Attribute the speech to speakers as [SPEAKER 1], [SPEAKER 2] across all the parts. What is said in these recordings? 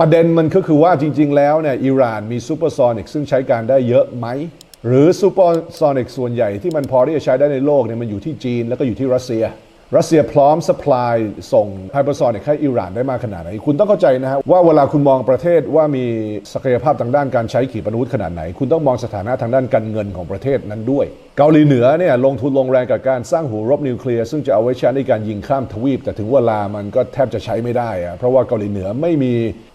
[SPEAKER 1] ประเด็นมันก็คือว่าจริง ๆ แล้วเนี่ยอิหร่านมีซูเปอร์ซอนิกซึ่งใช้การได้เยอะไหม หรือซูเปอร์ซอนิกส่วนใหญ่ที่มันพอที่จะใช้ได้ในโลกเนี่ยมันอยู่ที่จีนแล้วก็อยู่ที่รัสเซีย รัสเซียพร้อมสป라이ส่งไฮเปอร์ซอนิกให้อิหร่านได้มากขนาดไหน คุณต้องเข้าใจนะฮะว่าเวลาคุณมองประเทศว่ามีศักยภาพทางด้านการใช้ขีปนาวุธขนาดไหน คุณต้องมองสถานะทางด้านการเงินของประเทศนั้นด้วย เกาหลีเหนือเนี่ยลงทุนลงแรงกับการสร้างหูรบนิวเคลียร์ซึ่งจะเอาไว้ใช้ในการยิงข้ามทวีป แต่ถึงเวลามันก็แทบจะใช้ไม่ได้อะเพราะว่าเกาหลีเหนือไม่มี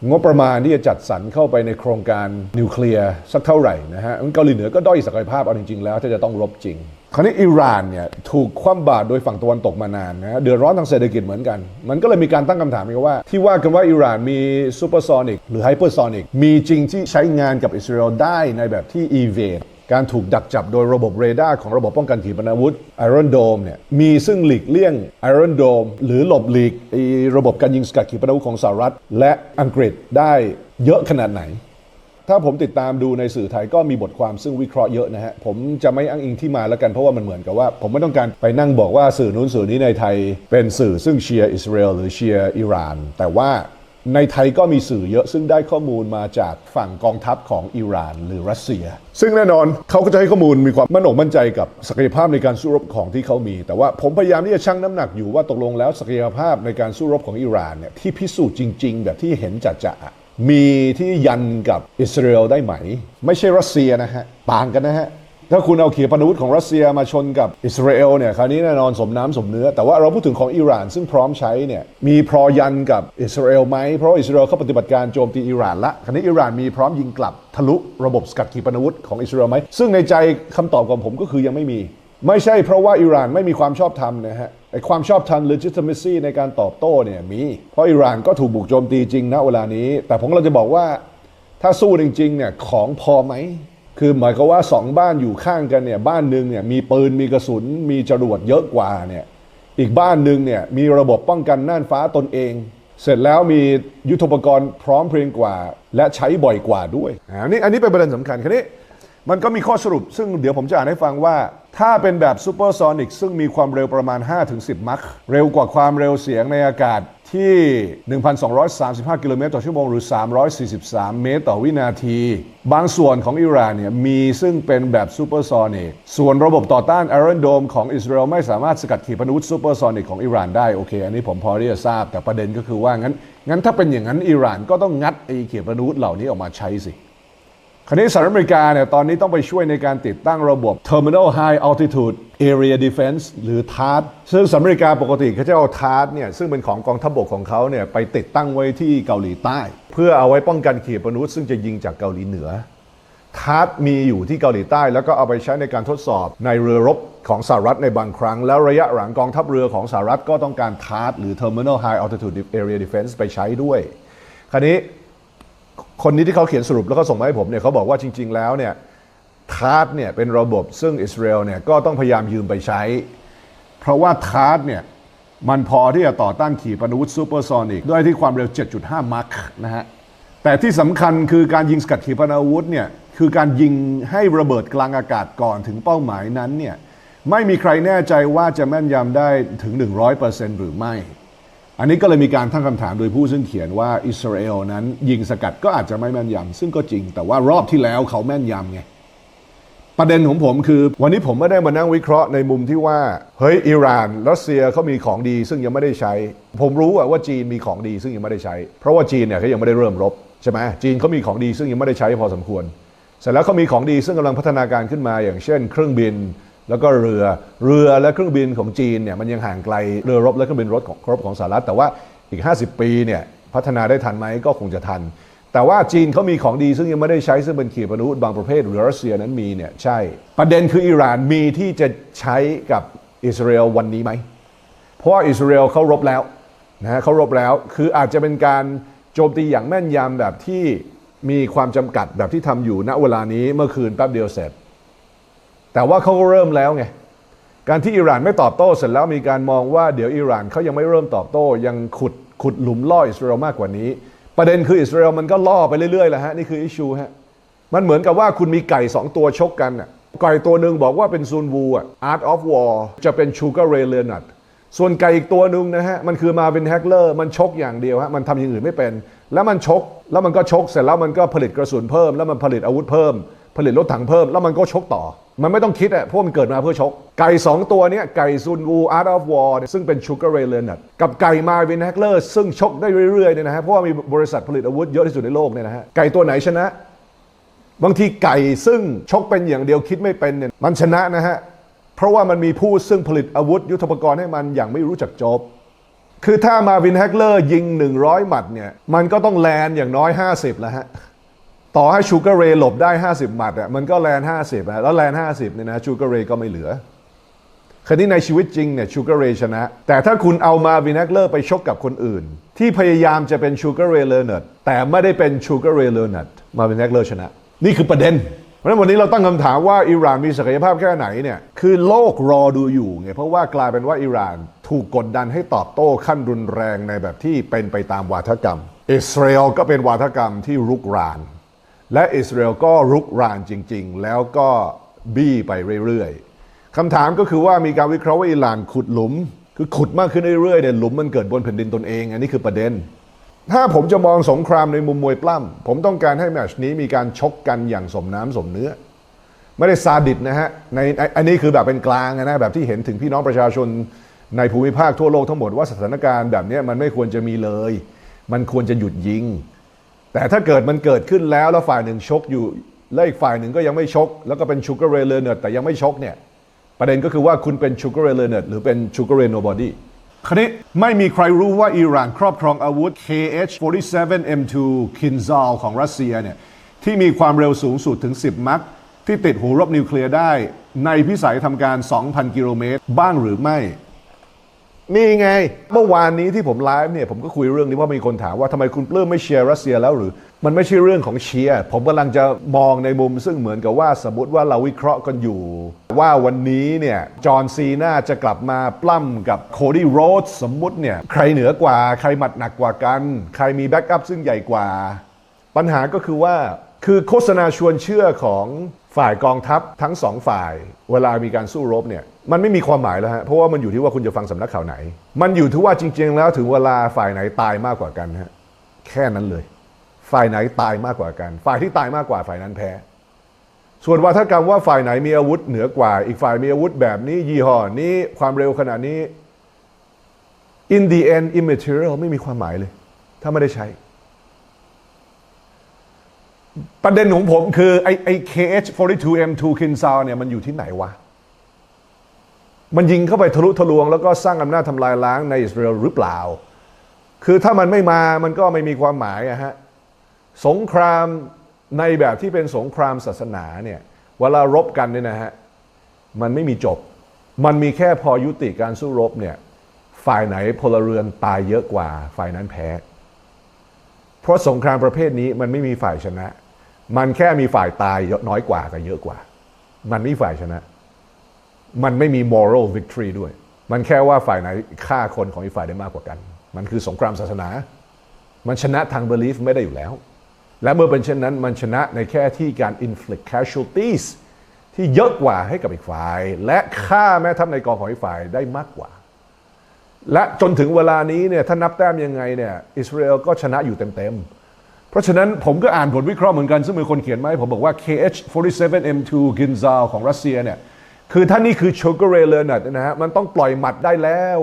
[SPEAKER 1] งบประมาณที่จะจัดสรรเข้าไปในโครงการนิวเคลียร์สักเท่าไหร่นะฮะเกาหลีเหนือก็ด้อยศักยภาพเอาจริงๆแล้วถ้าจะต้องรบจริง คราวนี้อิหร่านเนี่ยถูกคว่ำบาตรโดยฝั่งตะวันตกมานานนะเดือดร้อนทางเศรษฐกิจเหมือนกัน มันก็เลยมีการตั้งคำถามกันว่า ที่ว่ากันว่าอิหร่านมีซูเปอร์ซอนิกหรือไฮเปอร์ซอนิกมีจริงที่ใช้งานกับอิสราเอลได้ในแบบที่อีเวดการถูกดักจับโดยระบบเรดาร์ของระบบป้องกันขีปนาวุธไอรอนโดมเนี่ยมีซึ่งหลีกเลี่ยงไอรอนโดมหรือหลบหลีกระบบการยิงสกัดขีปนาวุธของสหรัฐ และอังกฤษได้เยอะขนาดไหน ถ้าผมติดตามดูในสื่อไทยก็มีบทความซึ่งวิเคราะห์เยอะนะฮะ ผมจะไม่อ้างอิงที่มาแล้วกันเพราะว่ามันเหมือนกับว่า ผมไม่ต้องการไปนั่งบอกว่าสื่อนู้นสื่อนี้ในไทยเป็นสื่อซึ่งเชียร์อิสราเอลหรือเชียร์อิหร่าน แต่ว่าในไทยก็มีสื่อเยอะซึ่งได้ข้อมูลมาจากฝั่งกองทัพของอิหร่านหรือรัสเซีย ซึ่งแน่นอนเขาก็จะให้ข้อมูลมีความมั่นอกมั่นใจกับศักยภาพในการสู้รบของที่เขามี แต่ว่าผมพยายามที่จะชั่งน้ำหนักอยู่ว่าตกลงแล้วศักยภาพในการสู้รบของอิหร่านเนี่ยที่พิสูจน์จริง ๆ แบบที่เห็นจัดๆ มีที่ยันกับอิสราเอลได้ไหม ไม่ใช่รัสเซียนะฮะ ต่างกันนะฮะ ถ้าคุณเอาขีปนาวุธของรัสเซียมาชนกับอิสราเอลเนี่ยคราวนี้แน่นอนสมน้ำสมเนื้อ แต่ว่าเราพูดถึงของอิหร่านซึ่งพร้อมใช้เนี่ยมีพรอยันกับอิสราเอลไหมเพราะอิสราเอลเขาปฏิบัติการโจมตีอิหร่านละคราวนี้อิหร่านมีพร้อมยิงกลับทะลุระบบสกัดขีปนาวุธของอิสราเอลไหมซึ่งในใจคำตอบของผมก็คือยังไม่มี ไม่ใช่เพราะว่าอิหร่านไม่มีความชอบธรรมนะฮะ ไอความชอบธรรม legitimacy ในการตอบโต้เนี่ยมี เพราะอิหร่านก็ถูกบุกโจมตีจริงณเวลานี้ แต่ผมเราจะบอกว่าถ้าสู้จริงๆเนี่ยของพอไหม คือหมายความว่าสองบ้านอยู่ข้างกันเนี่ยบ้านหนึ่งเนี่ยมีปืนมีกระสุน มีจรวดเยอะกว่าเนี่ยอีกบ้านหนึ่งเนี่ยมีระบบป้องกันน่านฟ้าตนเอง เสร็จแล้วมียุทธปกรณ์พร้อมเพรียงกว่า และใช้บ่อยกว่าด้วยอันนี้อันนี้เป็นประเด็นสำคัญคราวนี้มันก็มีข้อสรุป ซึ่งเดี๋ยวผมจะอ่านให้ฟังว่า ถ้าเป็นแบบซูเปอร์ซอนิกซึ่งมีความเร็วประมาณ 5-10 มัคเร็วกว่าความเร็วเสียงในอากาศที่ 1,235 กิโลเมตรต่อชั่วโมงหรือ 343 เมตรต่อวินาที บางส่วนของอิหร่านเนี่ยมีซึ่งเป็นแบบซูเปอร์ซอนิกส่วนระบบต่อต้านไอรอนโดมของอิสราเอลไม่สามารถสกัดขีปนาวุธซูเปอร์ซอนิกของอิหร่านได้ โอเค อันนี้ผมพอที่จะทราบ แต่ประเด็นก็คือว่างั้นงั้นถ้าเป็นอย่างนั้นอิหร่านก็ต้องงัดไอ้ขีปนาวุธเหล่านี้ออกมาใช้สิ คราวนี้สหรัฐอเมริกาเนี่ยตอนนี้ต้องไปช่วยในการติดตั้งระบบ Terminal High Altitude Area Defense หรือ TARD ซึ่งสหรัฐอเมริกาปกติเขาจะเอา TARD เนี่ยซึ่งเป็นของกองทัพบกของเขาเนี่ยไปติดตั้งไว้ที่เกาหลีใต้ เพื่อเอาไว้ป้องกันขีปนาวุธซึ่งจะยิงจากเกาหลีเหนือทาร์ตมีอยู่ที่เกาหลีใต้ แล้วก็เอาไปใช้ในการทดสอบในเรือรบของสหรัฐในบางครั้ง แล้วระยะหลังกองทัพเรือของสหรัฐก็ต้องการทาร์ตหรือ Terminal High Altitude Area Defense ไปใช้ด้วยคราวนี้ คนนี้ที่เขาเขียนสรุปแล้วก็ส่งมาให้ผมเนี่ยเขาบอกว่าจริง ๆ แล้วเนี่ยทาร์ตเนี่ยเป็นระบบซึ่งอิสราเอลเนี่ยก็ต้องพยายามยืมไปใช้ เพราะว่าทาร์ตเนี่ยมันพอที่จะต่อต้านขีปนาวุธซูเปอร์ซอนิกด้วยที่ความเร็ว 7.5 มัคนะฮะแต่ที่สำคัญคือการยิงสกัดขีปนาวุธเนี่ยคือการยิงให้ระเบิดกลางอากาศก่อนถึงเป้าหมายนั้นเนี่ยไม่มีใครแน่ใจว่าจะแม่นยำได้ถึง 100%หรือไม่ อันนี้ก็เลยมีการตั้งคำถามโดยผู้ซึ่งเขียนว่าอิสราเอลนั้นยิงสกัดก็อาจจะไม่แม่นยำซึ่งก็จริง แต่ว่ารอบที่แล้วเขาแม่นยำไงประเด็นของผมคือ วันนี้ผมไม่ได้มานั่งวิเคราะห์ในมุมที่ว่า เฮ้ยอิหร่านรัสเซียเขามีของดีซึ่งยังไม่ได้ใช้ ผมรู้ว่าจีนมีของดีซึ่งยังไม่ได้ใช้ เพราะว่าจีนเนี่ยเขายังไม่ได้เริ่มรบใช่ไหมจีนเขามีของดีซึ่งยังไม่ได้ใช้พอสมควรเสร็จแล้วเขามีของดีซึ่งกำลังพัฒนาการขึ้นมา อย่างเช่น เครื่องบิน แล้วก็เรือเรือและเครื่องบินของจีนเนี่ยมันยังห่างไกลเรือรบและเครื่องบินรบของรบของสหรัฐ แต่ว่าอีก 50 ปีเนี่ยพัฒนาได้ทันไหมก็คงจะทัน แต่ว่าจีนเขามีของดีซึ่งยังไม่ได้ใช้ซึ่งเป็นขีปนาวุธบางประเภทหรือรัสเซียนั้นมีเนี่ยใช่ ประเด็นคืออิหร่านมีที่จะใช้กับอิสราเอลวันนี้ไหม เพราะว่าอิสราเอลเขารบแล้วนะฮะเขารบแล้วคืออาจจะเป็นการโจมตีอย่างแม่นยำแบบที่มีความจำกัดแบบที่ทำอยู่ณเวลานี้เมื่อคืนแป๊บเดียวเสร็จ แต่ว่าเขาก็เริ่มแล้วไงการที่อิหร่านไม่ตอบโต้เสร็จแล้วมีการมองว่าเดี๋ยวอิหร่านเขายังไม่เริ่มตอบโต้ยังขุดขุดหลุมล่ออิสราเอลมากกว่านี้ ประเด็นคืออิสราเอลมันก็ล่อไปเรื่อยๆแหละฮะนี่คืออิชูฮะมันเหมือนกับว่าคุณมีไก่สองตัวชกกันน่ะไก่ตัวหนึ่งบอกว่าเป็นซูนวูอะ Art of War จะเป็นชูการ์เรเลนัดส่วนไก่อีกตัวหนึ่งนะฮะมันคือมาเป็นแฮกเลอร์มันชกอย่างเดียวฮะมันทำอย่างอื่นไม่เป็น แล้วมันชกแล้วมันก็ชกเสร็จแล้วมันก็ผลิตกระสุนเพิ่ม แล้วมันผลิตอาวุธเพิ่ม ผลิตรถถังเพิ่ม แล้วมันก็ชกต่อ มันไม่ต้องคิดอะเพราะมันเกิดมาเพื่อชก ไก่ 2 ตัวนี้ไก่ซุนวูอาร์ตออฟวอร์ซึ่งเป็นชูการ์เรเลนกับไก่มาวินแฮกเลอร์ซึ่งชกได้เรื่อยๆเนี่ยนะฮะเพราะว่ามีบริษัทผลิตอาวุธเยอะที่สุดในโลกเนี่ยนะฮะไก่ตัวไหนชนะ บางทีไก่ซึ่งชกเป็นอย่างเดียวคิดไม่เป็นเนี่ยมันชนะนะฮะเพราะว่ามันมีผู้ซึ่งผลิตอาวุธ ยุทโธปกรณ์ให้มันอย่างไม่รู้จักจบคือถ้ามาวินแฮกเลอร์ยิง 100 หมัดเนี่ยมันก็ต้องแลนอย่างน้อย 50แล้วฮะ ต่อให้ชูการ์เรย์หลบได้ 50 หมัดอะมันก็แลน 50อะแล้วแลน 50เนี่ยนะชูการ์เรย์ก็ไม่เหลือคราวนี้ในชีวิตจริงเนี่ยชูการ์เรย์ชนะ แต่ถ้าคุณเอามาวินแฮกเลอร์ไปชกกับคนอื่น ที่พยายามจะเป็นชูการ์เรย์เลอร์เนตแต่ไม่ได้เป็นชูการ์เรย์เลอร์เนตมาวินแฮกเลอร์ชนะ นี่คือประเด็น เพราะฉะนั้นวันนี้เราตั้งคำถามว่าอิหร่านมีศักยภาพแค่ไหนเนี่ยคือโลกรอดูอยู่ไงเพราะว่ากลายเป็นว่าอิหร่านถูกกดดันให้ตอบโต้ขั้นรุนแรงในแบบที่เป็นไปตามวาทกรรม อิสราเอลก็เป็นวาทกรรมที่รุกราน และอิสราเอลก็รุกรานจริง ๆ แล้วก็บี้ไปเรื่อยๆคำถามก็คือว่ามีการวิเคราะห์ว่าอิหร่านขุดหลุม คือขุดมากขึ้นเรื่อยๆเนี่ยหลุมมันเกิดบนแผ่นดินตนเอง อันนี้คือประเด็น ถ้าผมจะมองสงครามในมุมมวยปล้ำผมต้องการให้แมชนี้มีการชกกันอย่างสมน้ำสมเนื้อ ไม่ได้ซาดิสนะฮะในอันนี้คือแบบเป็นกลางนะแบบที่เห็นถึงพี่น้องประชาชนในภูมิภาคทั่วโลกทั้งหมดว่าสถานการณ์แบบนี้มันไม่ควรจะมีเลย มันควรจะหยุดยิง แต่ถ้าเกิดมันเกิดขึ้นแล้วแล้วฝ่ายหนึ่งชกอยู่ แล้วอีกฝ่ายหนึ่งก็ยังไม่ชก แล้วก็เป็นชูการ์เรเลเนตแต่ยังไม่ชกเนี่ยประเด็นก็คือว่าคุณเป็นชูการ์เรเลเนตหรือเป็นชูการ์เรโนบอดี้คราวนี้ไม่มีใครรู้ว่าอิหร่านครอบครองอาวุธ KH-47M2 คินซาลของรัสเซียเนี่ยที่มีความเร็วสูงสุดถึง 10 มัคที่ติดหูรบนิวเคลียร์ได้ ในพิสัยทำการ 2,000 กิโลเมตร บ้างหรือไม่ นี่ไง เมื่อวานนี้ที่ผมไลฟ์เนี่ยผมก็คุยเรื่องนี้ว่ามีคนถามว่าทำไมคุณเริ่มไม่เชียร์รัสเซียแล้วหรือ มันไม่ใช่เรื่องของเชียร์ผมกำลังจะมองในมุมซึ่งเหมือนกับว่าสมมติว่าเราวิเคราะห์กันอยู่ ว่าวันนี้เนี่ยจอห์นซีนาจะกลับมาปล้ำกับโคดี้โรดสมมุติเนี่ยใครเหนือกว่าใครหมัดหนักกว่ากัน ใครมีแบ็กอัพซึ่งใหญ่กว่า ปัญหาก็คือว่าคือโฆษณาชวนเชื่อของฝ่ายกองทัพทั้งสองฝ่าย เวลามีการสู้รบเนี่ย มันไม่มีความหมายแล้วฮะเพราะว่ามันอยู่ที่ว่าคุณจะฟังสำนักข่าวไหน มันอยู่ที่ว่าจริง ๆ แล้วถึงเวลาฝ่ายไหนตายมากกว่ากันฮะแค่นั้นเลย ฝ่ายไหนตายมากกว่ากัน ฝ่ายที่ตายมากกว่าฝ่ายนั้นแพ้ ส่วนวาทกรรมว่าฝ่ายไหนมีอาวุธเหนือกว่า อีกฝ่ายมีอาวุธแบบนี้ ยี่ห้อนี้ความเร็วขนาดนี้ in the end immaterial ไม่มีความหมายเลย ถ้าไม่ได้ใช้ ประเด็นของผมคือไอ้ไอ้ KH-42M2 คินซาวเนี่ยมันอยู่ที่ไหนวะ มันยิงเข้าไปทะลุทะลวง แล้วก็สร้างอำนาจทำลายล้างในอิสราเอลหรือเปล่า คือถ้ามันไม่มามันก็ไม่มีความหมายอะฮะสงครามในแบบที่เป็นสงครามศาสนาเนี่ยเวลารบกันเนี่ยนะฮะมันไม่มีจบ มันมีแค่พอยุติการสู้รบเนี่ยฝ่ายไหนพลเรือนตายเยอะกว่าฝ่ายนั้นแพ้ เพราะสงครามประเภทนี้มันไม่มีฝ่ายชนะ มันแค่มีฝ่ายตายน้อยกว่ากับเยอะกว่า มันไม่ฝ่ายชนะ มันไม่มี moral victory ด้วย มันแค่ว่าฝ่ายไหนฆ่าคนของอีกฝ่ายได้มากกว่ากัน มันคือสงครามศาสนา มันชนะทาง belief ไม่ได้อยู่แล้ว และเมื่อเป็นเช่นนั้นมันชนะในแค่ที่การ inflict casualties ที่เยอะกว่าให้กับอีกฝ่าย และฆ่าแม่ทัพในกองของอีกฝ่ายได้มากกว่า และจนถึงเวลานี้เนี่ยถ้านับแต้มยังไงเนี่ยอิสราเอลก็ชนะอยู่เต็มๆ เพราะฉะนั้นผมก็อ่านผลวิเคราะห์เหมือนกัน ซึ่งมีคนเขียนมาให้ผมบอกว่า KH-47M2 กินซาวของรัสเซียเนี่ย คือถ้านี่คือโชกเรเลนัดนะฮะมันต้องปล่อยหมัดได้แล้ว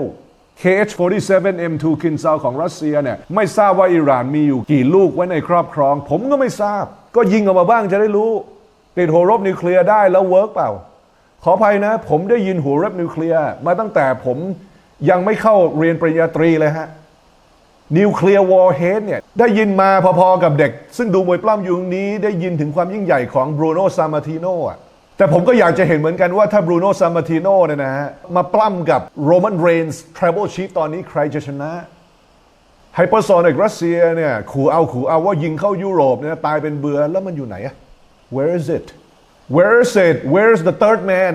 [SPEAKER 1] KH-47M2 กินซาของรัสเซียเนี่ยไม่ทราบว่าอิหร่านมีอยู่กี่ลูกไว้ในครอบครอง ผมก็ไม่ทราบ ก็ยิงออกมาบ้างจะได้รู้ ติดหัวรบนิวเคลียร์ได้แล้วเวิร์กเปล่า ขออภัยนะ ผมได้ยินหัวรบนิวเคลียร์มาตั้งแต่ผมยังไม่เข้าเรียนปริญญาตรีเลยฮะนิวเคลียร์วอร์เฮดเนี่ยได้ยินมาพอๆกับเด็ก ซึ่งดูมวยปล้ำอยู่ตรงนี้ได้ยินถึงความยิ่งใหญ่ของบรูโน่ซามาติโนอะ แต่ผมก็อยากจะเห็นเหมือนกันว่าถ้าบรูโน่ซามาติโน่เนี่ยนะฮะมาปล้ำกับโรมันเรนส์ทริเปิลชีฟตอนนี้ใครจะชนะไฮเปอร์โซนิกรัสเซียเนี่ยขู่เอาขู่เอาว่ายิงเข้ายุโรปเนี่ยตายเป็นเบือแล้วมันอยู่ไหนอะ Where is it Where is it Where's the third man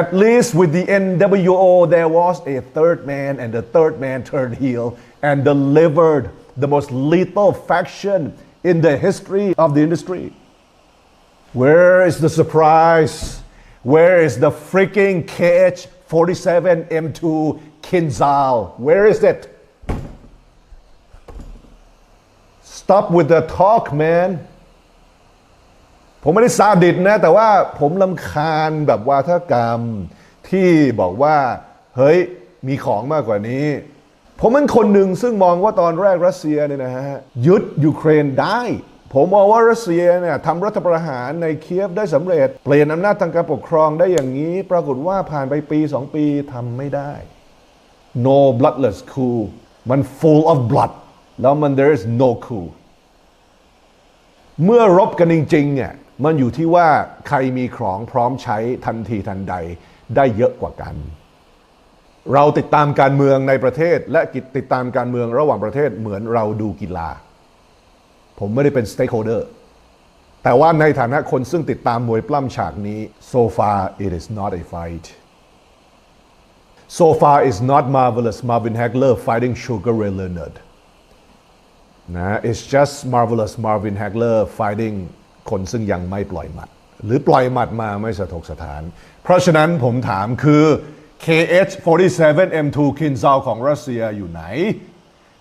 [SPEAKER 1] At least with the NWO, there was a third man, and the third man turned heel and delivered the most lethal faction in the history of the industry. Where is the surprise? Where is the freaking KH-47M2 Kinzhal? Where is it? stop with the talk man ผมไม่ได้ซาดิสนะ แต่ว่าผมลำคาญแบบวาทกรรมที่บอกว่า เฮ้ย มีของมากกว่านี้ ผมเป็นคนหนึ่งซึ่งมองว่าตอนแรกรัสเซียเนี่ยนะฮะ ยึดยูเครนได้ ผมมองว่ารัสเซียเนี่ยทำรัฐประหารในเคียฟได้สำเร็จ เปลี่ยนอำนาจทางการปกครองได้อย่างนี้ ปรากฏว่าผ่านไปปีสองปีทำไม่ได้ no bloodless coup มัน full of blood แล้วมัน there is no coup เมื่อรบกันจริงๆเนี่ยมันอยู่ที่ว่าใครมีของพร้อมใช้ทันทีทันใดได้เยอะกว่ากัน เราติดตามการเมืองในประเทศ และติดตามการเมืองระหว่างประเทศเหมือนเราดูกีฬา ผมไม่ได้เป็น stakeholder แต่ว่าในฐานะคนซึ่งติดตามมวยปล้ำฉากนี้ so far it is not a fight so far is not marvelous Marvin Hagler fighting Sugar Ray Leonard นะ it's just marvelous Marvin Hagler fighting คนซึ่งยังไม่ปล่อยหมัด หรือปล่อยหมัดมาไม่สะทกสถาน เพราะฉะนั้นผมถามคือ KH-47M2 คินซาวของรัสเซียอยู่ไหน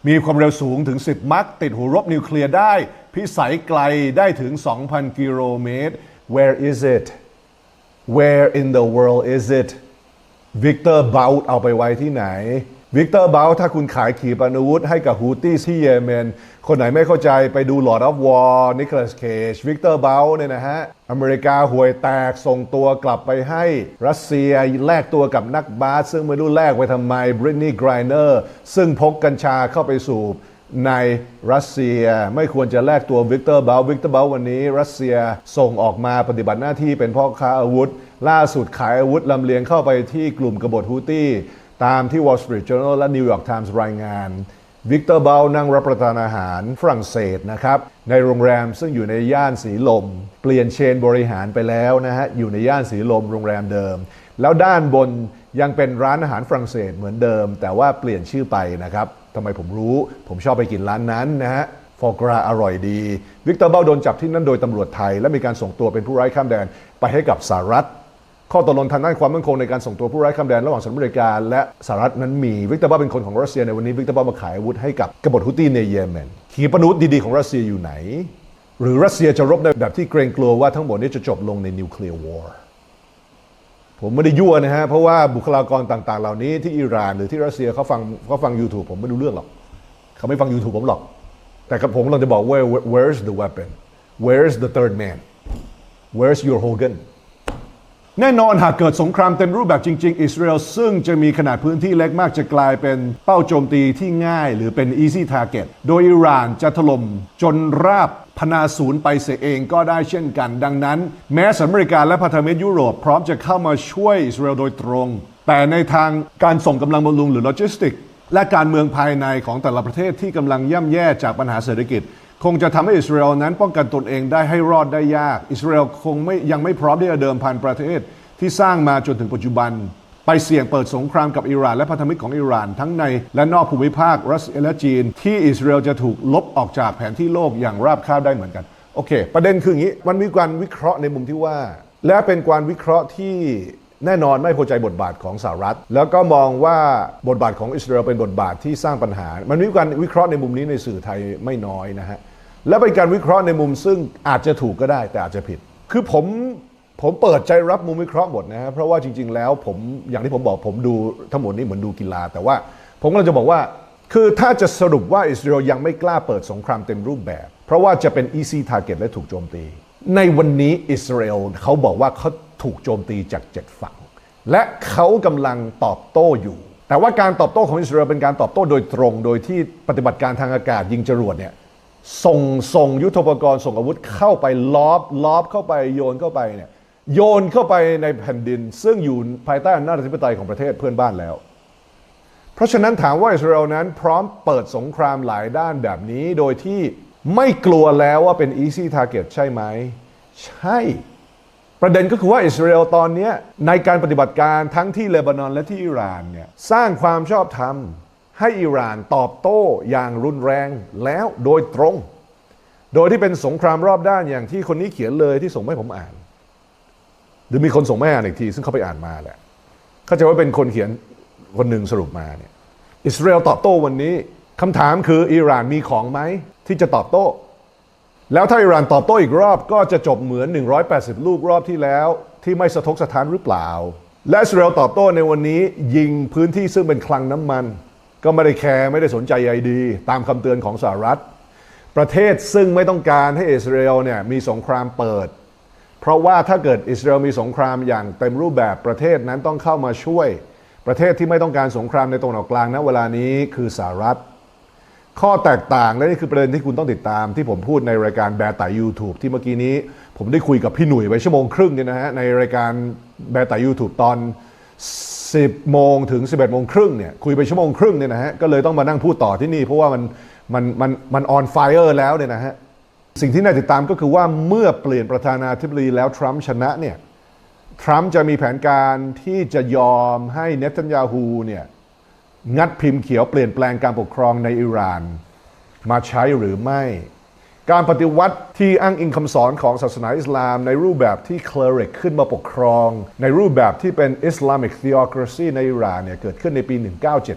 [SPEAKER 1] มีความเร็วสูงถึง 10 มักติดหูรบนิวเคลียร์ได้ พิสัยไกลได้ถึง 2,000 กิโลเมตร Where is it Where in the world is it วิกเตอร์เบลเอาไปไว้ที่ไหน วิกเตอร์เบลถ้าคุณขายขีปนาวุธให้กับฮูตี้ที่เยเมน คนไหนไม่เข้าใจไปดู Lord of War นิโคลัสเคจวิกเตอร์เบลเนี่ยนะฮะ อเมริกาห่วยแตกส่งตัวกลับไปให้รัสเซียแลกตัวกับนักบาสซึ่งไม่รู้แลกไปทำไมบริตนีย์ไกรเนอร์ซึ่งพกกัญชาเข้าไปสูบในรัสเซียไม่ควรจะแลกตัววิกเตอร์เบลวิกเตอร์เบลวันนี้ รัสเซียส่งออกมาปฏิบัติหน้าที่เป็นพ่อค้าอาวุธ ล่าสุดขายอาวุธลำเลียงเข้าไปที่กลุ่มกบฏฮูตี้ ตามที่ Wall Street Journal และ New York Times รายงานวิกเตอร์เบลนั่งรับประทานอาหารฝรั่งเศสนะครับ ในโรงแรมซึ่งอยู่ในย่านสีลม เปลี่ยนเชนบริหารไปแล้วนะฮะ อยู่ในย่านสีลมโรงแรมเดิม แล้วด้านบนยังเป็นร้านอาหารฝรั่งเศสเหมือนเดิม แต่ว่าเปลี่ยนชื่อไปนะครับทำไมผมรู้ ผมชอบไปกินร้านนั้นนะฮะฟอกราอร่อยดี วิกเตอร์เบลโดนจับที่นั่นโดยตำรวจไทย และมีการส่งตัวเป็นผู้ร้ายข้ามแดนไปให้กับสหรัฐ ข้อตกลงทางด้านความมั่นคงในการส่งตัวผู้ร้ายข้ามแดนระหว่างสหรัฐอเมริกาและสหรัฐนั้นมีวิกเตอร์เบลเป็นคนของรัสเซียในวันนี้วิกเตอร์เบลมาขายอาวุธให้กับกบฏฮุตี้ในเยเมนขีปนาวุธดีๆของรัสเซียอยู่ไหน หรือรัสเซียจะรบในแบบที่เกรงกลัวว่าทั้งหมดนี้จะจบลงในนิวเคลียร์วอร์ผมไม่ได้ยั่วนะฮะเพราะว่าบุคลากรต่างๆ เหล่านี้ที่อิหร่านหรือที่รัสเซียเขาฟังเขาฟัง YouTube ผมไม่รู้เรื่องหรอกเขาไม่ฟัง YouTube ผมหรอก แต่กับผมกำลังจะบอกว่า where's the weapon where's the third man where's your Hogan แน่นอนหากเกิดสงครามเต็มรูปแบบจริง ๆ อิสราเอลซึ่งจะมีขนาดพื้นที่เล็กมากจะกลายเป็นเป้าโจมตีที่ง่าย หรือเป็น easy target โดยอิหร่านจะถล่มจนราบพนาศูนย์ไปเสียเองก็ได้เช่นกัน ดังนั้น แม้สหรัฐอเมริกาและพันธมิตรยุโรปพร้อมจะเข้ามาช่วยอิสราเอลโดยตรง แต่ในทางการส่งกำลังบำรุงหรือโลจิสติกและการเมืองภายในของแต่ละประเทศที่กำลังย่ำแย่จากปัญหาเศรษฐกิจ คงจะทำให้อิสราเอลนั้นป้องกันตนเองได้ให้รอดได้ยาก อิสราเอลคงไม่ยังไม่พร้อมที่จะเดิมพันประเทศที่สร้างมาจนถึงปัจจุบัน ไปเสี่ยงเปิดสงครามกับอิหร่านและพันธมิตรของอิหร่านทั้งในและนอกภูมิภาครัสเซียและจีน ที่อิสราเอลจะถูกลบออกจากแผนที่โลกอย่างราบคาบได้เหมือนกันโอเค ประเด็นคืออย่างนี้มันมีการวิเคราะห์ในมุมที่ว่า และเป็นการวิเคราะห์ที่แน่นอนไม่พอใจบทบาทของสหรัฐ แล้วก็มองว่าบทบาทของอิสราเอลเป็นบทบาทที่สร้างปัญหา มันมีการวิเคราะห์ในมุมนี้ในสื่อไทยไม่น้อยนะฮะ และเป็นการวิเคราะห์ในมุมซึ่งอาจจะถูกก็ได้แต่อาจจะผิด คือผมผมเปิดใจรับมุมวิเคราะห์หมดนะฮะเพราะว่าจริง ๆ แล้วผมอย่างที่ผมบอกผมดูทั้งหมดนี้เหมือนดูกีฬา แต่ว่าผมก็จะบอกว่า คือถ้าจะสรุปว่าอิสราเอลยังไม่กล้าเปิดสงครามเต็มรูปแบบ เพราะว่าจะเป็น easy target และถูกโจมตี ในวันนี้อิสราเอลเขาบอกว่าเขาถูกโจมตีจากเจ็ดฝั่งและเขากำลังตอบโต้อยู่ แต่ว่าการตอบโต้ของอิสราเอลเป็นการตอบโต้โดยตรง โดยที่ปฏิบัติการทางอากาศยิงจรวดเนี่ย ส่งส่งยุทโธปกรณ์ส่งอาวุธเข้าไปล้อบล้อบเข้าไปโยนเข้าไปเนี่ยโยนเข้าไปในแผ่นดิน ซึ่งอยู่ภายใต้อำนาจอธิปไตยของประเทศเพื่อนบ้านแล้ว เพราะฉะนั้นถามว่าอิสราเอลนั้น พร้อมเปิดสงครามหลายด้านแบบนี้โดยที่ไม่กลัวแล้วว่าเป็น easy target ใช่ไหม ใช่ ประเด็นก็คือว่าอิสราเอลตอนนี้ในการปฏิบัติการทั้งที่เลบานอนและที่อิหร่านเนี่ยสร้างความชอบธรรม ให้อิหร่านตอบโต้อย่างรุนแรงแล้วโดยตรง โดยที่เป็นสงครามรอบด้านอย่างที่คนนี้เขียนเลยที่ส่งมาให้ผมอ่าน หรือมีคนส่งมาอ่านอีกที ซึ่งเขาไปอ่านมาแหละเข้าใจว่าเป็นคนเขียนคนหนึ่งสรุปมาเนี่ยอิสราเอลตอบโต้วันนี้คำถามคืออิหร่านมีของไหมที่จะตอบโต้ แล้วถ้าอิหร่านตอบโต้อีกรอบก็จะจบเหมือน 180 ลูกรอบที่แล้ว ที่ไม่สะทกสะท้านหรือเปล่า และอิสราเอลตอบโต้ในวันนี้ยิงพื้นที่ซึ่งเป็นคลังน้ำมัน ก็ไม่ได้แคร์ไม่ได้สนใจใยดี ตามคำเตือนของสหรัฐ ประเทศซึ่งไม่ต้องการให้อิสราเอลเนี่ยมีสงครามเปิด เพราะว่าถ้าเกิดอิสราเอลมีสงครามอย่างเต็มรูปแบบประเทศนั้นต้องเข้ามาช่วย ประเทศที่ไม่ต้องการสงครามในตะวันออกกลางณเวลานี้คือสหรัฐ ข้อแตกต่างและนี่คือประเด็นที่คุณต้องติดตามที่ผมพูดในรายการแบร์ไต่ YouTube ที่เมื่อกี้นี้ผมได้คุยกับพี่หนุ่ยไปชั่วโมงครึ่งเนี่ยนะฮะในรายการแบร์ไต่ YouTube ตอน 10โมงถึง 11โมงครึ่งเนี่ยคุยไปชั่วโมงครึ่งเนี่ยนะฮะก็เลยต้องมานั่งพูดต่อที่นี่เพราะว่ามันมันมันมันออนไฟเออร์แล้วเนี่ยนะฮะสิ่งที่น่าติดตามก็คือว่าเมื่อเปลี่ยนประธานาธิบดีแล้วทรัมป์ชนะเนี่ยทรัมป์จะมีแผนการที่จะยอมให้เนทันยาฮูเนี่ยงัดพิมพ์เขียวเปลี่ยนแปลงการปกครองในอิหร่าน มาใช้หรือไม่ การปฏิวัติที่อ้างอิงคำสอนของศาสนาอิสลาม ในรูปแบบที่เคลริกขึ้นมาปกครอง ในรูปแบบที่เป็น Islamic Theocracy ในอิหร่านเนี่ยเกิดขึ้นในปี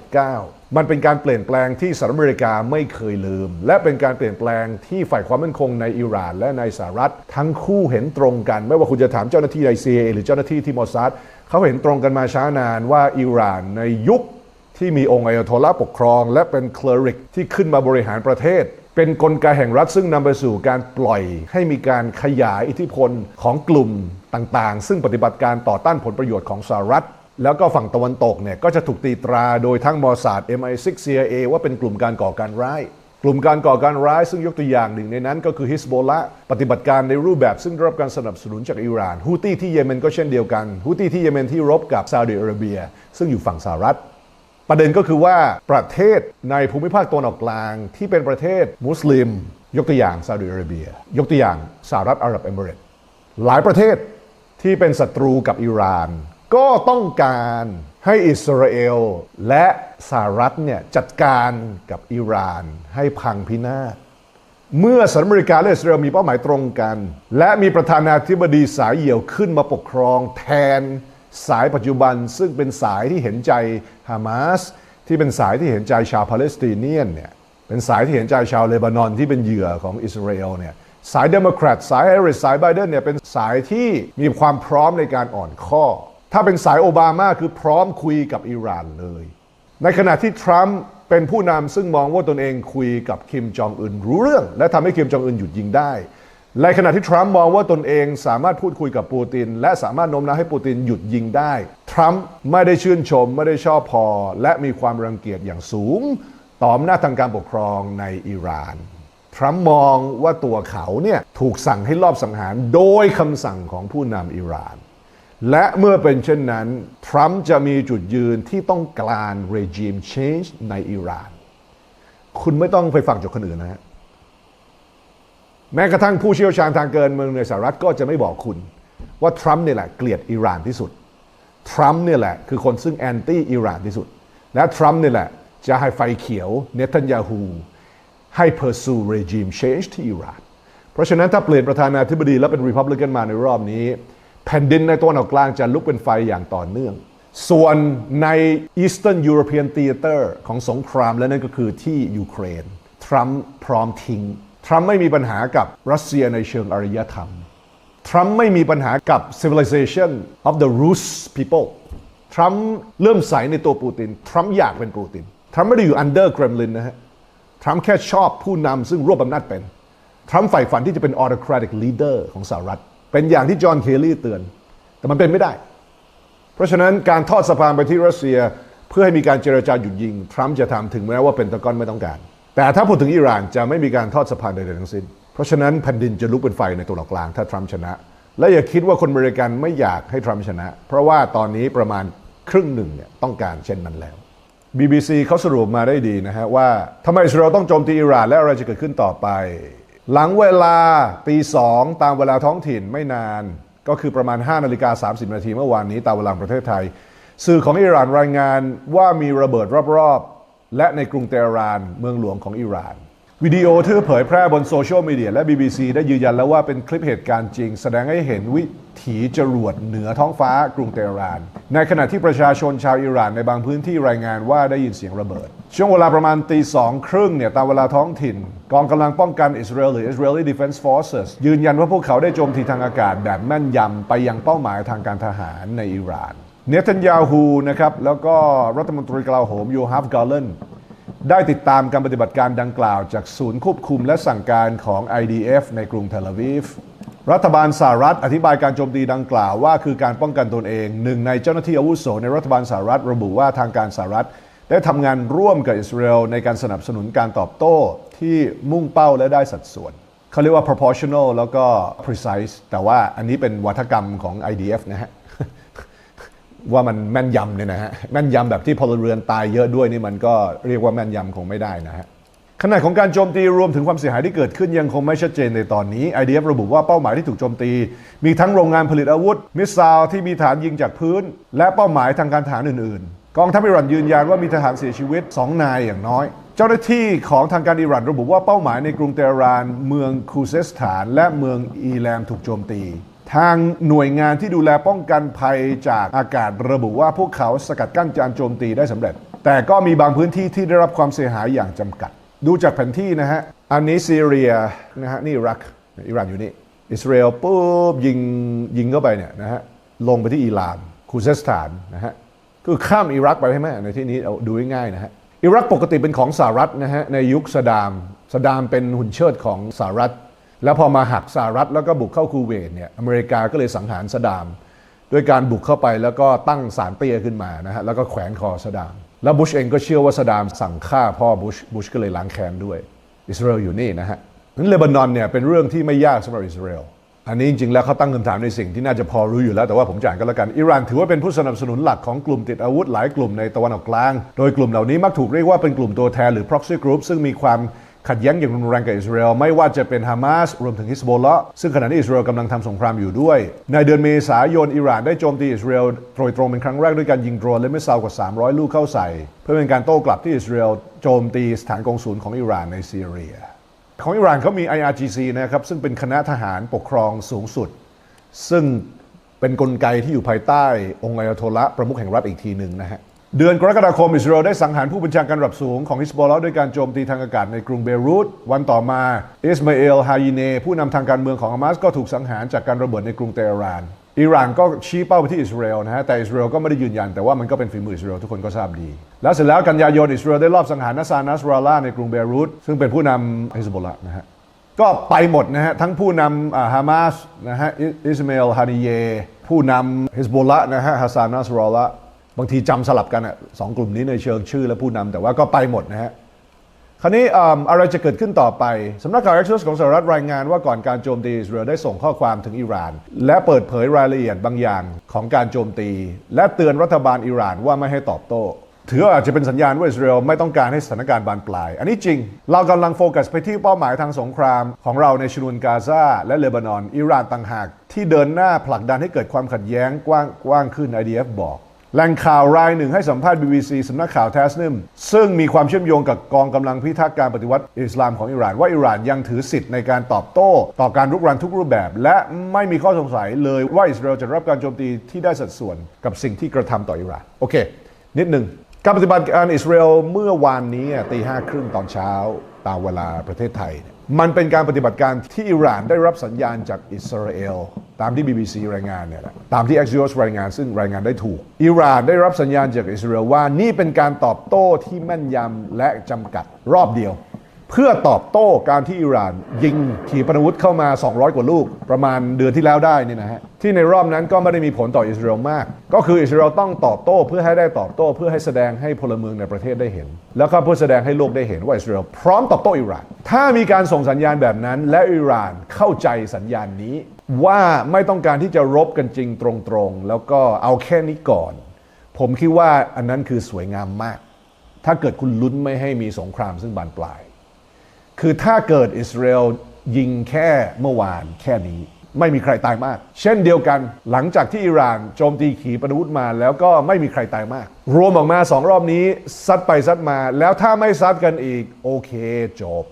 [SPEAKER 1] 1979 มันเป็นการเปลี่ยนแปลงที่สหรัฐอเมริกาไม่เคยลืม และเป็นการเปลี่ยนแปลงที่ฝ่ายความมั่นคงในอิหร่าน และในสหรัฐ ทั้งคู่เห็นตรงกัน ไม่ว่าคุณจะถามเจ้าหน้าที่ใน CIA หรือเจ้าหน้าที่ที่มอสซัดเขาเห็นตรงกันมาช้านานว่าอิหร่านในยุคที่มีองค์อัยโตลาปกครอง และเป็นเคลริกที่ขึ้นมาบริหารประเทศ เป็นนกลไกแห่งรัฐซึ่งนำไปสู่การปล่อยให้มีการขยายอิทธิพลของกลุ่มต่างๆ ซึ่งปฏิบัติการต่อต้านผลประโยชน์ของสหรัฐ แล้วก็ฝั่งตะวันตกเนี่ยก็จะถูกตีตราโดยทั้งมอสซาด MI6 CIA ว่าเป็นกลุ่มการก่อการร้าย กลุ่มการก่อการร้ายซึ่งยกตัวอย่างหนึ่งในนั้นก็คือฮิสโบลาปฏิบัติการในรูปแบบซึ่งได้รับการสนับสนุนจากอิหร่านฮูตี้ที่เยเมนก็เช่นเดียวกันฮูตี้ที่เยเมนที่รบกับซาอุดิอาระเบีย ซึ่งอยู่ฝั่งสหรัฐ ประเด็นก็คือว่าประเทศในภูมิภาคตะวันออกกลาง ที่เป็นประเทศมุสลิม ยกตัวอย่างซาอุดิอาระเบีย ยกตัวอย่างสหรัฐอาหรับเอมิเรตหลายประเทศที่เป็นศัตรูกับอิหร่าน ก็ต้องการให้อิสราเอลและสหรัฐเนี่ยจัดการกับอิหร่านให้พังพินาศเมื่อสหรัฐอเมริกาและอิสราเอลมีเป้าหมายตรงกัน และมีประธานาธิบดีสายเหี่ยวขึ้นมาปกครองแทน สายปัจจุบันซึ่งเป็นสายที่เห็นใจฮามาสที่เป็นสายที่เห็นใจชาวปาเลสไตเนียนเนี่ยเป็นสายที่เห็นใจชาวเลบานอนที่เป็นเหยื่อของอิสราเอลเนี่ยสายเดโมแครตสายแฮร์ริสสายไบเดนเนี่ยเป็นสายที่มีความพร้อมในการอ่อนข้อ ถ้าเป็นสายโอบามาคือพร้อมคุยกับอิหร่านเลย ในขณะที่ทรัมป์เป็นผู้นำซึ่งมองว่าตนเองคุยกับคิมจองอึนรู้เรื่อง และทำให้คิมจองอึนหยุดยิงได้ ในขณะที่ทรัมป์มองว่าตนเองสามารถพูดคุยกับปูติน และสามารถโน้มน้าวให้ปูตินหยุดยิงได้ ทรัมป์ไม่ได้ชื่นชม ไม่ได้ชอบพอ และมีความรังเกียจอย่างสูง ต่ออำนาทางการปกครองในอิหร่าน ทรัมป์มองว่าตัวเขาเนี่ยถูกสั่งให้ลอบสังหารโดยคำสั่งของผู้นำอิหร่าน และเมื่อเป็นเช่นนั้น ทรัมป์จะมีจุดยืนที่ต้องการ regime change ในอิหร่าน คุณไม่ต้องไปฟังจากคนอื่นนะฮะ แม้กระทั่งผู้เชี่ยวชาญทางเกินเมืองในสหรัฐก็จะไม่บอกคุณ ว่าทรัมป์เนี่ยแหละเกลียดอิหร่านที่สุด ทรัมป์เนี่ยแหละคือคนซึ่งแอนตี้อิหร่านที่สุด และทรัมป์เนี่ยแหละจะให้ไฟเขียวเนทันยาฮูให้ pursue regime change ที่อิหร่าน เพราะฉะนั้นถ้าเปลี่ยนประธานาธิบดีแล้วเป็น Republican มาในรอบนี้ แผ่นดินในตะวันออกกลางจะลุกเป็นไฟอย่างต่อเนื่อง ส่วนใน Eastern European Theater ของสงครามและนั่นก็คือที่ยูเครน ทรัมป์พร้อมทิ้ง ทรัมป์ไม่มีปัญหากับรัสเซียในเชิงอารยธรรม ทรัมป์ไม่มีปัญหากับ civilization of the Rus people ทรัมป์เริ่มใสในตัวปูติน ทรัมป์อยากเป็นปูติน ทรัมป์ไม่ได้อยู่ under Kremlin นะฮะ ทรัมป์แค่ชอบผู้นำซึ่งรวบอำนาจเป็น ทรัมป์ใฝ่ฝันที่จะเป็น autocratic leader ของสหรัฐ เป็นอย่างที่จอห์น เคลลี่เตือน แต่มันเป็นไม่ได้ เพราะฉะนั้นการทอดสะพานไปที่รัสเซียเพื่อให้มีการเจรจาหยุดยิง ทรัมป์จะทำถึงแม้ว่าเป็นตะกอนไม่ต้องการ แต่ถ้าพูดถึงอิหร่านจะไม่มีการทอดสะพานใดๆทั้งสิ้น เพราะฉะนั้นแผ่นดินจะลุกเป็นไฟในตัวกลางถ้าทรัมป์ชนะ และอย่าคิดว่าคนอเมริกันไม่อยากให้ทรัมป์ชนะ เพราะว่าตอนนี้ประมาณครึ่งหนึ่งเนี่ยต้องการเช่นนั้นแล้ว BBC เขาสรุปมาได้ดีนะฮะว่าทำไมอิสราเอลต้องโจมตีอิหร่านและอะไรจะเกิดขึ้นต่อไป หลังเวลาตีสองตามเวลาท้องถิ่นไม่นาน ก็คือประมาณ 5นาฬิกา30 นาทีเมื่อวานนี้ตามเวลาประเทศไทย สื่อของอิหร่านรายงานว่ามีระเบิดรอบๆ และในกรุงเตหะรานเมืองหลวงของอิหร่าน วิดีโอที่เผยแพร่บนโซเชียลมีเดียและ BBC ได้ยืนยันแล้วว่าเป็นคลิปเหตุการณ์จริง แสดงให้เห็นวิถีจรวดเหนือท้องฟ้ากรุงเตหะราน ในขณะที่ประชาชนชาวอิหร่านในบางพื้นที่รายงานว่าได้ยินเสียงระเบิด ช่วงเวลาประมาณตีสองครึ่งเนี่ยตามเวลาท้องถิ่น กองกำลังป้องกันอิสราเอลหรือ Israeli Defense Forces ยืนยันว่าพวกเขาได้โจมตีทางอากาศแบบแม่นยำไปยังเป้าหมายทางการทหารในอิหร่านเนทันยาฮูนะครับแล้วก็รัฐมนตรีกลาโหมโยฮัฟกาเลน ได้ติดตามการปฏิบัติการดังกล่าวจากศูนย์ควบคุมและสั่งการของ IDF ในกรุงเทลอาวีฟ รัฐบาลสหรัฐอธิบายการโจมตีดังกล่าวว่าคือการป้องกันตนเองหนึ่งในเจ้าหน้าที่อาวุโสในรัฐบาลสหรัฐระบุว่าทางการสหรัฐ ได้ทำงานร่วมกับอิสราเอลในการสนับสนุนการตอบโต้ที่มุ่งเป้าและได้สัดส่วนเขาเรียกว่า proportional แล้วก็ precise แต่ว่าอันนี้เป็นวัฒกรรมของ IDF นะฮะ ว่ามันแม่นยำเนี่ยนะฮะแม่นยำแบบที่พลเรือนตายเยอะด้วยนี่มันก็เรียกว่าแม่นยำคงไม่ได้นะฮะขณะของการโจมตีรวมถึงความเสียหายที่เกิดขึ้นยังคงไม่ชัดเจนในตอนนี้ IDF ระบุว่าเป้าหมายที่ถูกโจมตี มีทั้งโรงงานผลิตอาวุธ มิสไซล์ที่มีฐานยิงจากพื้น และเป้าหมายทางการทหารอื่นๆ กองทัพอิหร่านยืนยันว่ามีทหารเสียชีวิต 2 นายอย่างน้อย เจ้าหน้าที่ของทางการอิหร่านระบุว่าเป้าหมายในกรุงเตหะราน เมืองคูเซสถาน และเมืองอีแลมถูกโจมตี ทางหน่วยงานที่ดูแลป้องกันภัยจากอากาศระบุว่าพวกเขาสกัดกั้นการโจมตีได้สำเร็จ แต่ก็มีบางพื้นที่ที่ได้รับความเสียหายอย่างจำกัด ดูจากแผนที่นะฮะ อันนี้ซีเรียนะฮะนี่อิรักอิหร่านอยู่นี่ อิสราเอลปุ๊บยิงยิงเข้าไปเนี่ยนะฮะลงไปที่อิหร่านคูเซสถานนะฮะคือข้ามอิรักไปใช่ไหมในที่นี้เอาดูง่ายๆนะฮะอิรักปกติเป็นของสหรัฐนะฮะในยุคสดามสดามเป็นหุ่นเชิดของสหรัฐ แล้วพอมาหักสหรัฐแล้วก็บุกเข้าคูเวตเนี่ยอเมริกาก็เลยสังหารสดาม ด้วยการบุกเข้าไปแล้วก็ตั้งสารเตี้ยขึ้นมานะฮะแล้วก็แขวนคอสดาม แล้วบุชเองก็เชื่อว่าสดามสั่งฆ่าพ่อบุชบุชก็เลยล้างแค้นด้วยอิสราเอลอยู่นี่นะฮะนั้นเลบานอนเนี่ยเป็นเรื่องที่ไม่ยากสำหรับอิสราเอลอันนี้จริงๆแล้วเขาตั้งคำถามในสิ่งที่น่าจะพอรู้อยู่แล้ว แต่ว่าผมจ่านก็แล้วกัน อิหร่านถือว่าเป็นผู้สนับสนุนหลักของกลุ่มติดอาวุธหลายกลุ่มในตะวันออกกลาง โดยกลุ่มเหล่านี้มักถูกเรียกว่าเป็นกลุ่มตัวแทนหรือ proxy group ซึ่งมีความ ขัดแย้งอย่างรุนแรงกับอิสราเอลไม่ว่าจะเป็นฮามาสรวมถึงฮิสโบลาซึ่งขณะนี้อิสราเอลกำลังทำสงครามอยู่ด้วย ในเดือนเมษายนอิหร่านได้โจมตีอิสราเอลโดยตรงเป็นครั้งแรกด้วยการยิงโดรนและมิสไซล์กว่า 300 ลูกเข้าใส่ เพื่อเป็นการโต้กลับที่อิสราเอลโจมตีสถานกองศูนย์ของอิหร่านในซีเรีย ของอิหร่านเขามี IRGC นะครับซึ่งเป็นคณะทหารปกครองสูงสุด ซึ่งเป็นนกลไกที่อยู่ภายใต้องค์อัยาโทละประมุขแห่งรัฐอีกทีหนึ่งนะฮะ เดือนกรกฎาคมอิสราเอลได้สังหารผู้บัญชาการระดับสูงของฮิสบอลลาห์ด้วยการโจมตีทางอากาศในกรุงเบรุต วันต่อมาอิสมาเอลฮายิเน ผู้นำทางการเมืองของฮามาสก็ถูกสังหารจากการระเบิดในกรุงเตหะรานอิหร่านก็ชี้เป้าไปที่อิสราเอลนะฮะแต่อิสราเอลก็ไม่ได้ยืนยันแต่ว่ามันก็เป็นฝีมืออิสราเอลทุกคนก็ทราบดี แล้วเสร็จแล้วกันยายนอิสราเอลได้ลอบสังหารนัสซานัสราลาในกรุงเบรุตซึ่งเป็นผู้นำฮิสบอลลาห์นะฮะก็ไปหมดนะฮะทั้งผู้นำฮามาสนะฮะอิสมาเอลฮานิเยผู้นำฮิสบลละนะฮะฮัสซานัสรอละ บางทีจำสลับกันอะสองกลุ่มนี้ในเชิงชื่อและผู้นำแต่ว่าก็ไปหมดนะฮะคราวนี้อะไรจะเกิดขึ้นต่อไปสำนักข่าว Axios ของสหรัฐรายงานว่าก่อนการโจมตีอิสราเอลได้ส่งข้อความถึงอิหร่าน และเปิดเผยรายละเอียดบางอย่างของการโจมตี และเตือนรัฐบาลอิหร่านว่าไม่ให้ตอบโต้ ถือว่าอาจจะเป็นสัญญาณว่าอิสราเอลไม่ต้องการให้สถานการณ์บานปลาย อันนี้จริง เรากำลังโฟกัสไปที่เป้าหมายทางสงคราม ของเราในชนุนกาซาและเลบานอนอิหร่านต่างหาก ที่เดินหน้าผลักดันให้เกิดความขัดแย้งกว้างกว้างขึ้น IDF บอก แหล่งข่าวรายหนึ่งให้สัมภาษณ์ BBC สำนักข่าวแทสเนมซึ่งมีความเชื่อมโยงกับกองกำลังพิทักษ์การปฏิวัติอิสลามของอิหร่าน ว่าอิหร่านยังถือสิทธิ์ในการตอบโต้ ต่อการรุกรานทุกรูปแบบ และไม่มีข้อสงสัยเลยว่าอิสราเอลจะรับการโจมตีที่ได้สัดส่วนกับสิ่งที่กระทำต่ออิหร่าน โอเค นิดหนึ่งการปฏิบัติการอิสราเอลเมื่อวานนี้ตีห้าครึ่งตอนเช้าตามเวลาประเทศไทย มันเป็นการปฏิบัติการที่อิหร่านได้รับสัญญาณจากอิสราเอลตามที่ BBC รายงานเนี่ยแหละตามที่ Axios รายงานซึ่งรายงานได้ถูก อิหร่านได้รับสัญญาณจากอิสราเอลว่านี่เป็นการตอบโต้ที่แม่นยำและจำกัดรอบเดียว เพื่อตอบโต้การที่อิหร่าน ยิงขีปนาวุธเข้ามา 200 กว่าลูก ประมาณเดือนที่แล้วได้นี่นะฮะที่ในรอบนั้นก็ไม่ได้มีผลต่ออิสราเอลมาก ก็คืออิสราเอลต้องตอบโต้เพื่อให้ได้ตอบโต้เพื่อให้แสดงให้พลเมืองในประเทศได้เห็น แล้วก็เพื่อแสดงให้โลกได้เห็นว่าอิสราเอลพร้อมตอบโต้อิหร่าน ถ้ามีการส่งสัญญาณแบบนั้น และอิหร่านเข้าใจสัญญาณนี้ ว่าไม่ต้องการที่จะรบกันจริงตรงๆแล้วก็เอาแค่นี้ก่อน ผมคิดว่าอันนั้นคือสวยงามมาก ถ้าเกิดคุณลุ้นไม่ให้มีสงครามซึ่งบานปลาย คือถ้าเกิดอิสราเอลยิงแค่เมื่อวานแค่นี้ ไม่มีใครตายมาก เช่นเดียวกันหลังจากที่อิหร่านโจมตีขีปนาวุธมาแล้วก็ไม่มีใครตายมาก รวมออกมาสองรอบนี้ซัดไปซัดมา แล้วถ้าไม่ซัดกันอีก โอเคจบ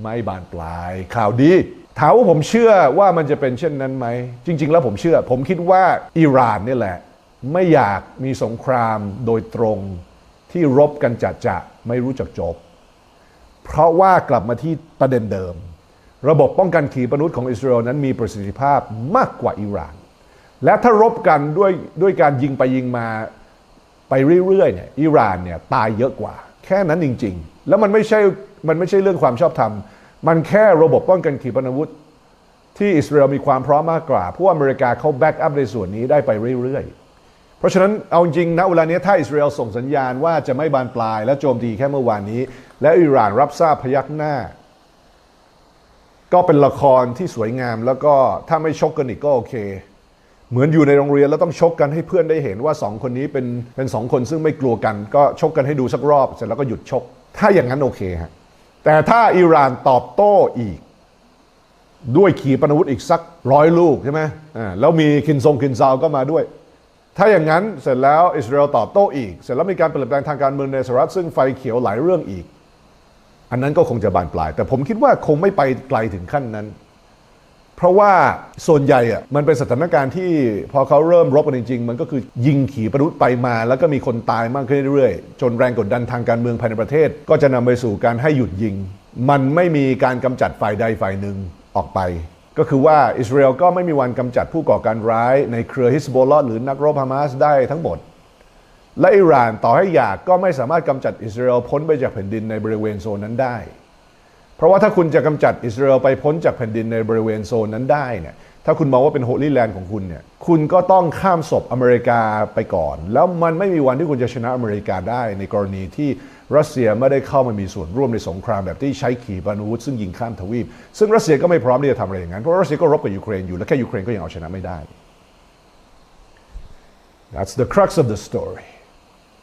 [SPEAKER 1] ไม่บานปลาย ข่าวดีถามว่าผมเชื่อว่ามันจะเป็นเช่นนั้นไหม จริง ๆ แล้วผมเชื่อ ผมคิดว่าอิหร่านนี่แหละ ไม่อยากมีสงครามโดยตรงที่รบกันจัดจะไม่รู้จักจบ เพราะว่ากลับมาที่ประเด็นเดิม ระบบป้องกันขีปนาวุธของอิสราเอลนั้นมีประสิทธิภาพมากกว่าอิหร่าน และถ้ารบกันด้วยด้วยการยิงไปยิงมาไปเรื่อยๆเนี่ยอิหร่านเนี่ยตายเยอะกว่า แค่นั้นจริง ๆ แล้วมันไม่ใช่มันไม่ใช่เรื่องความชอบธรรม มันแค่ระบบป้องกันขีปนาวุธ ที่อิสราเอลมีความพร้อมมากกว่าเพราะอเมริกาเขาแบ็กอัพในส่วนนี้ได้ไปเรื่อยๆ เพราะฉะนั้นเอาจริงนะเวลานี้ถ้าอิสราเอลส่งสัญญาณว่าจะไม่บานปลายและโจมตีแค่เมื่อวานนี้ และอิหร่านรับทราบพยักหน้า ก็เป็นละครที่สวยงาม แล้วก็ถ้าไม่ชกกันอีกก็โอเค เหมือนอยู่ในโรงเรียนแล้วต้องชกกันให้เพื่อนได้เห็นว่าสองคนนี้เป็นเป็นสองคนซึ่งไม่กลัวกัน ก็ชกกันให้ดูสักรอบ เสร็จแล้วก็หยุดชก ถ้าอย่างนั้นโอเคฮะแต่ถ้าอิหร่านตอบโต้อีก ด้วยขีปนาวุธอีกสักร้อยลูกใช่ไหมอ่าแล้วมีคินซงคินซาวก็มาด้วยถ้าอย่างนั้นเสร็จแล้วอิสราเอลตอบโต้อีก เสร็จแล้วมีการเปลี่ยนแปลงทางการเมืองในสหรัฐซึ่งไฟเขียวหลายเรื่องอีก อันนั้นก็คงจะบานปลาย แต่ผมคิดว่าคงไม่ไปไกลถึงขั้นนั้น เพราะว่าส่วนใหญ่อะมันเป็นสถานการณ์ที่พอเขาเริ่มรบกันจริงๆ มันก็คือยิงขีปนาวุธไปมา แล้วก็มีคนตายมากขึ้นเรื่อยๆ จนแรงกดดันทางการเมืองภายในประเทศ ก็จะนำไปสู่การให้หยุดยิง มันไม่มีการกำจัดฝ่ายใดฝ่ายหนึ่งออกไปก็คือว่าอิสราเอลก็ไม่มีวันกำจัดผู้ก่อการร้ายในเครือฮิสโบลอหรือนักรบฮามาสได้ทั้งหมด และอิหร่านต่อให้อยากก็ไม่สามารถกำจัดอิสราเอลพ้นไปจากแผ่นดินในบริเวณโซนนั้นได้ เพราะว่าถ้าคุณจะกำจัดอิสราเอลไปพ้นจากแผ่นดินในบริเวณโซนนั้นได้เนี่ยถ้าคุณมองว่าเป็นโฮลี่แลนด์ของคุณเนี่ยคุณก็ต้องข้ามศพอเมริกาไปก่อน แล้วมันไม่มีวันที่คุณจะชนะอเมริกาได้ ในกรณีที่รัสเซียไม่ได้เข้ามามีส่วนร่วมในสงครามแบบที่ใช้ขีปนาวุธซึ่งยิงข้ามทวีป ซึ่งรัสเซียก็ไม่พร้อมที่จะทำอะไรอย่างนั้นเพราะรัสเซียก็รบกับยูเครนอยู่และแค่ยูเครนก็ยังเอาชนะไม่ได้ That's the crux of the story